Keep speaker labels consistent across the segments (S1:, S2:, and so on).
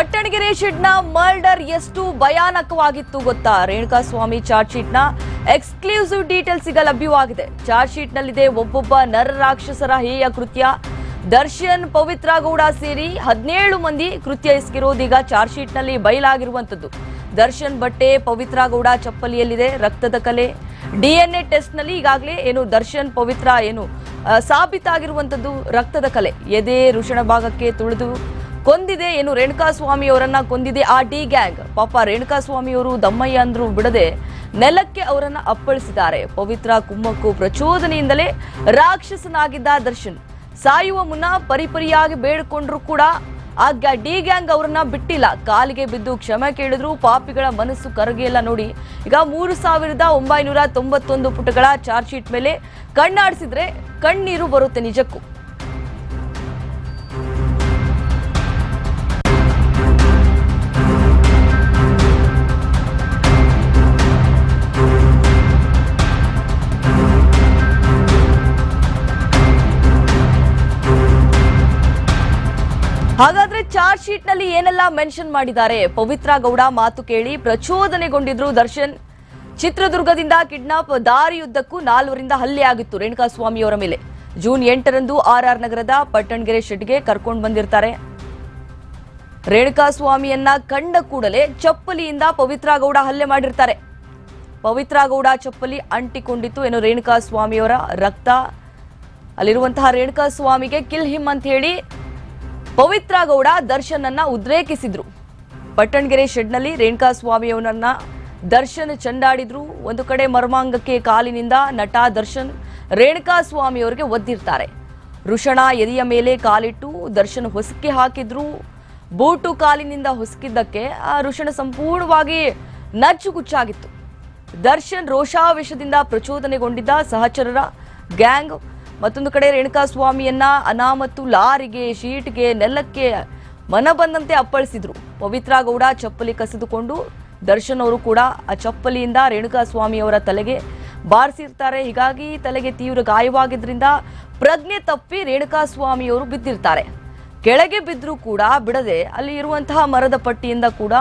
S1: Pattanagere ಶೆಡ್ನ murder ಎಷ್ಟು ಭಯಾನಕವಾಗಿತ್ತು ಗೊತ್ತಾ? ರೇಣುಕಾಸ್ವಾಮಿ ಚಾರ್ಜ್ ಶೀಟ್ನ ಎಕ್ಸ್ಕ್ಲೂಸಿವ್ ಡೀಟೇಲ್ಸ್ ಈಗ ಲಭ್ಯವಾಗಿದೆ. ಚಾರ್ಜ್ ಶೀಟ್ನಲ್ಲಿದೆ ಒಬ್ಬೊಬ್ಬ ನರ ರಾಕ್ಷಸರ ಹೇಯ ಕೃತ್ಯ. ದರ್ಶನ್, ಪವಿತ್ರ ಗೌಡ ಸೇರಿ ಹದಿನೇಳು ಮಂದಿ ಕೃತ್ಯ ಎಸಗಿರೋದೀಗ ಚಾರ್ಜ್ ಶೀಟ್ನಲ್ಲಿ ಬಯಲಾಗಿರುವಂತದ್ದು ದರ್ಶನ್ ಬಟ್ಟೆ, ಪವಿತ್ರ ಗೌಡ ಚಪ್ಪಲಿಯಲ್ಲಿದೆ, ರಕ್ತದ ಕಲೆ. ಡಿಎನ್ಎ ಟೆಸ್ಟ್ನಲ್ಲಿ ಈಗಾಗಲೇ ಏನು ದರ್ಶನ್, ಪವಿತ್ರ ಏನು ಸಾಬೀತಾಗಿರುವಂತದ್ದು ರಕ್ತದ ಕಲೆ. ಎದೆ, ಋಷಣ ಭಾಗಕ್ಕೆ ತುಳಿದು ಕೊಂದಿದೆ ಏನು ರೇಣುಕಾಸ್ವಾಮಿ ಅವರನ್ನ ಕೊಂದಿದೆ ಆ ಡಿ ಗ್ಯಾಂಗ್. ಪಾಪ ರೇಣುಕಾಸ್ವಾಮಿ ಅವರು ದಮ್ಮಯ್ಯ ಅಂದ್ರು ಬಿಡದೆ ನೆಲಕ್ಕೆ ಅವರನ್ನ ಅಪ್ಪಳಿಸಿದ್ದಾರೆ. ಪವಿತ್ರ ಕುಮ್ಮಕ್ಕು ಪ್ರಚೋದನೆಯಿಂದಲೇ ರಾಕ್ಷಸನಾಗಿದ್ದ ದರ್ಶನ್. ಸಾಯುವ ಮುನ್ನ ಪರಿಪರಿಯಾಗಿ ಬೇಡಿಕೊಂಡ್ರು ಕೂಡ ಆ ಡಿ ಗ್ಯಾಂಗ್ ಅವರನ್ನ ಬಿಟ್ಟಿಲ್ಲ. ಕಾಲಿಗೆ ಬಿದ್ದು ಕ್ಷಮೆ ಕೇಳಿದ್ರು, ಪಾಪಿಗಳ ಮನಸ್ಸು ಕರಗೆಯಲ್ಲ ನೋಡಿ. ಈಗ ಮೂರು ಸಾವಿರದ ಒಂಬೈನೂರ ತೊಂಬತ್ತೊಂದು ಪುಟಗಳ ಚಾರ್ಜ್ ಶೀಟ್ ಮೇಲೆ ಕಣ್ಣಾಡಿಸಿದ್ರೆ ಕಣ್ಣೀರು ಬರುತ್ತೆ ನಿಜಕ್ಕೂ. ಹಾಗಾದ್ರೆ ಚಾರ್ಜ್ ಶೀಟ್ನಲ್ಲಿ ಏನೆಲ್ಲ ಮೆನ್ಷನ್ ಮಾಡಿದ್ದಾರೆ? ಪವಿತ್ರ ಗೌಡ ಮಾತು ಕೇಳಿ ಪ್ರಚೋದನೆಗೊಂಡಿದ್ರು ದರ್ಶನ್. ಚಿತ್ರದುರ್ಗದಿಂದ ಕಿಡ್ನಾಪ್ ದಾರಿಯುದ್ದಕ್ಕೂ ನಾಲ್ವರಿಂದ ಹಲ್ಲೆ ಆಗಿತ್ತು ರೇಣುಕಾಸ್ವಾಮಿ ಅವರ ಮೇಲೆ. ಜೂನ್ ಎಂಟರಂದು ಆರ್ ಆರ್ ನಗರದ ಪಟ್ಟಣಗೆರೆ ಶೆಡ್ಗೆ ಕರ್ಕೊಂಡು ಬಂದಿರ್ತಾರೆ. ರೇಣುಕಾಸ್ವಾಮಿಯನ್ನ ಕಂಡ ಕೂಡಲೇ ಚಪ್ಪಲಿಯಿಂದ ಪವಿತ್ರ ಗೌಡ ಹಲ್ಲೆ ಮಾಡಿರ್ತಾರೆ. ಪವಿತ್ರ ಗೌಡ ಚಪ್ಪಲಿ ಅಂಟಿಕೊಂಡಿತ್ತು ಏನು ರೇಣುಕಾಸ್ವಾಮಿಯವರ ರಕ್ತ. ಅಲ್ಲಿರುವಂತಹ ರೇಣುಕಾಸ್ವಾಮಿಗೆ ಕಿಲ್ ಹಿಮ್ ಅಂತ ಹೇಳಿ ಪವಿತ್ರ ಗೌಡ ದರ್ಶನ್ ಅನ್ನ ಉದ್ರೇಕಿಸಿದ್ರು. ಪಟ್ಟಣಗೆರೆ ಶೆಡ್ನಲ್ಲಿ ರೇಣುಕಾ ಸ್ವಾಮಿಯವರನ್ನ ದರ್ಶನ್ ಚಂಡಾಡಿದ್ರು. ಒಂದು ಕಡೆ ಮರ್ಮಾಂಗಕ್ಕೆ ಕಾಲಿನಿಂದ ನಟ ದರ್ಶನ್, ರೇಣುಕಾ ಸ್ವಾಮಿಯವರಿಗೆ ಒದ್ದಿರ್ತಾರೆ. ಋಷಣ ಎದೆಯ ಮೇಲೆ ಕಾಲಿಟ್ಟು ದರ್ಶನ್ ಹೊಸಕಿ ಹಾಕಿದ್ರು. ಬೂಟು ಕಾಲಿನಿಂದ ಹೊಸಕಿದ್ದಕ್ಕೆ ಆ ಋಷಣ ಸಂಪೂರ್ಣವಾಗಿ ನಚ್ಚುಗುಚ್ಚಾಗಿತ್ತು. ದರ್ಶನ್ ರೋಷಾವೇಶದಿಂದ ಪ್ರಚೋದನೆಗೊಂಡಿದ್ದ ಸಹಚರರ ಗ್ಯಾಂಗ್ ಮತ್ತೊಂದು ಕಡೆ ರೇಣುಕಾ ಸ್ವಾಮಿಯನ್ನ ಅನಾಮತ್ತು ಲಾರಿಗೆ, ಶೀಟ್ಗೆ, ನೆಲಕ್ಕೆ ಮನ ಬಂದಂತೆ ಅಪ್ಪಳಿಸಿದ್ರು. ಪವಿತ್ರ ಗೌಡ ಚಪ್ಪಲಿ ಕಸಿದುಕೊಂಡು ದರ್ಶನ್ ಅವರು ಕೂಡ ಆ ಚಪ್ಪಲಿಯಿಂದ ರೇಣುಕಾ ಸ್ವಾಮಿಯವರ ತಲೆಗೆ ಬಾರಿಸಿರ್ತಾರೆ. ಹೀಗಾಗಿ ತಲೆಗೆ ತೀವ್ರ ಗಾಯವಾಗಿದ್ರಿಂದ ಪ್ರಜ್ಞೆ ತಪ್ಪಿ ರೇಣುಕಾ ಸ್ವಾಮಿಯವರು ಬಿದ್ದಿರ್ತಾರೆ. ಕೆಳಗೆ ಬಿದ್ದರೂ ಕೂಡ ಬಿಡದೆ ಅಲ್ಲಿ ಇರುವಂತಹ ಮರದ ಪಟ್ಟಿಯಿಂದ ಕೂಡ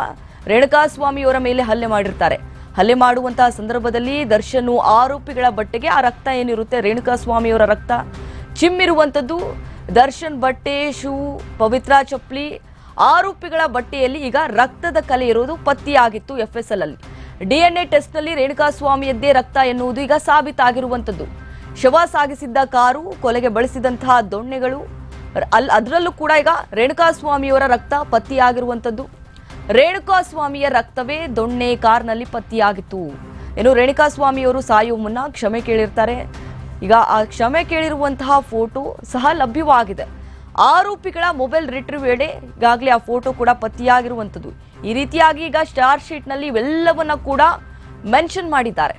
S1: ರೇಣುಕಾಸ್ವಾಮಿಯವರ ಮೇಲೆ ಹಲ್ಲೆ ಮಾಡಿರ್ತಾರೆ. ಹಲ್ಲೆ ಮಾಡುವಂತಹ ಸಂದರ್ಭದಲ್ಲಿ ದರ್ಶನ್ ಆರೋಪಿಗಳ ಬಟ್ಟೆಗೆ ಆ ರಕ್ತ ಏನಿರುತ್ತೆ? ರೇಣುಕಾ ಸ್ವಾಮಿಯವರ ರಕ್ತ. ಚಿಮ್ಮಿರುವಂಥದ್ದು ದರ್ಶನ್ ಬಟ್ಟೆ, ಶೂ, ಪವಿತ್ರ ಚಪ್ಪಲಿ. ಆರೋಪಿಗಳ ಬಟ್ಟೆಯಲ್ಲಿ ಈಗ ರಕ್ತದ ಕಲೆ ಇರುವುದು ಪತ್ತೆಯಾಗಿತ್ತು ಎಫ್ ಎಸ್ ಎಲ್ ಅಲ್ಲಿ. ಡಿಎನ್ಎ ಟೆಸ್ಟ್ನಲ್ಲಿ ರೇಣುಕಾಸ್ವಾಮಿಯದ್ದೇ ರಕ್ತ ಎನ್ನುವುದು ಈಗ ಸಾಬೀತಾಗಿರುವಂಥದ್ದು. ಶವ ಸಾಗಿಸಿದ್ದ ಕಾರು, ಕೊಲೆಗೆ ಬಳಸಿದಂತಹ ದೊಣ್ಣೆಗಳು. ಅಲ್, ಅದರಲ್ಲೂ ಕೂಡ ಈಗ ರೇಣುಕಾ ಸ್ವಾಮಿಯವರ ರಕ್ತ ಪತ್ತೆಯಾಗಿರುವಂಥದ್ದು. ರೇಣುಕಾಸ್ವಾಮಿಯ ರಕ್ತವೇ ದೊಣ್ಣೆ ಕಾರ್ನಲ್ಲಿ ಪತ್ತೆಯಾಗಿತ್ತು. ಏನು ರೇಣುಕಾಸ್ವಾಮಿಯವರು ಸಾಯುವ ಮುನ್ನ ಕ್ಷಮೆ ಕೇಳಿರ್ತಾರೆ. ಈಗ ಆ ಕ್ಷಮೆ ಕೇಳಿರುವಂತಹ ಫೋಟೋ ಸಹ ಲಭ್ಯವಾಗಿದೆ. ಆರೋಪಿಗಳ ಮೊಬೈಲ್ ರಿಟ್ರೀವ್ ವೇಳೆ ಈಗಾಗಲೇ ಆ ಫೋಟೋ ಕೂಡ ಪತ್ತೆಯಾಗಿರುವಂಥದ್ದು. ಈ ರೀತಿಯಾಗಿ ಈಗ ಸ್ಟಾರ್ ಶೀಟ್ನಲ್ಲಿ ಇವೆಲ್ಲವನ್ನ ಕೂಡ ಮೆನ್ಷನ್ ಮಾಡಿದ್ದಾರೆ.